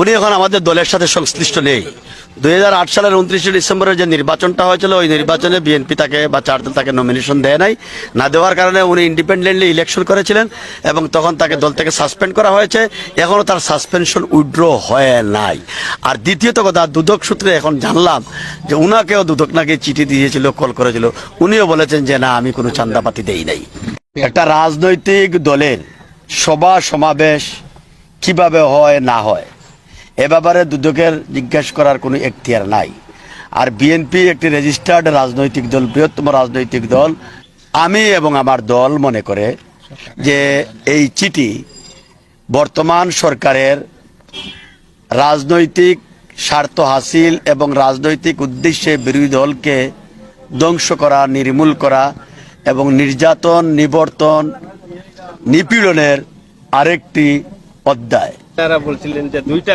উনি এখন আমাদের দলের সাথে সংশ্লিষ্ট নেই। দুই হাজার আট সালের উনত্রিশে ডিসেম্বরের যে নির্বাচনটা হয়েছিল, ওই নির্বাচনে বিএনপি তাকে বা চারদল তাকে নমিনেশন দেয় নাই। না দেওয়ার কারণে উনি ইন্ডিপেন্ডেন্টলি ইলেকশন করেছিলেন এবং তখন তাকে দল থেকে সাসপেন্ড করা হয়েছে। এখনও তার সাসপেনশন উইড্র হয় নাই। আর দ্বিতীয়ত কথা, দুদক সূত্রে এখন জানলাম যে উনাকেও দুদক নাকি চিঠি দিয়েছিল, কল করেছিল। উনিও বলেছেন যে, না, আমি কোনো চান্দাপাতি দেই নাই। একটা রাজনৈতিক দলের সভা সমাবেশ কীভাবে হয়, না হয়? এ ব্যাপারে দুদকের জিজ্ঞাসা করার কোনো এখতিয়ার নাই। আর বিএনপি একটি রেজিস্টার্ড রাজনৈতিক দল, বৃহত্তম রাজনৈতিক দল, আমি এবং আমার দল মনে করে যে এই চিঠি বর্তমান সরকারের রাজনৈতিক স্বার্থ হাসিল এবং রাজনৈতিক উদ্দেশ্যে বিরোধী দলকে ধ্বংস করা, নির্মূল করা এবং নির্যাতন, নিবর্তন, নিপীড়নের আরেকটি অধ্যায়। তারা বলছিলেন যে দুইটা